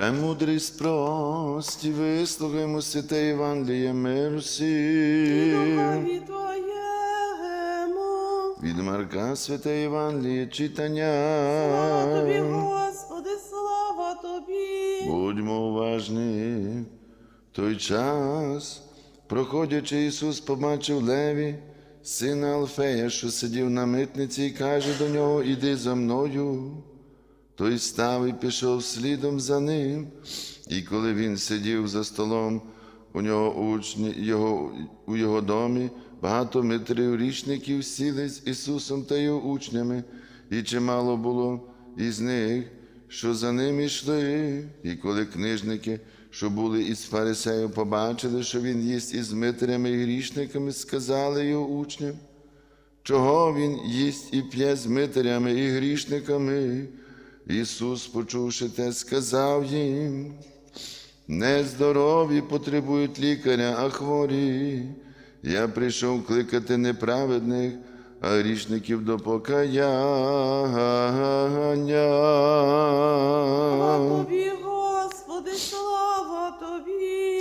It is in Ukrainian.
Премудрість прості, вислухаймо святе Євангеліє миру всім. Від Марка святе Євангеліє Слава Тобі. Господи, слава Тобі. Будьмо уважні. В той час, проходячи, Ісус побачив Леві, сина Алфея, що сидів на митниці, і каже до нього: Іди за мною. Той став і пішов слідом за ним. І коли він сидів за столом, у нього учні, його, у його домі, багато митрів річників сіли з Ісусом та його учнями, і чимало було із них, що за ним йшли. І коли книжники, що були із фарисеїв, побачили, що він їсть із митрями і грішниками, сказали його учням, чого він їсть і п'є з митарями і грішниками. Ісус, почувши те, сказав їм, не здорові потребують лікаря, а хворі. Я прийшов кликати неправедних, а грішників до покаяння. Слава тобі, Господи, слава тобі.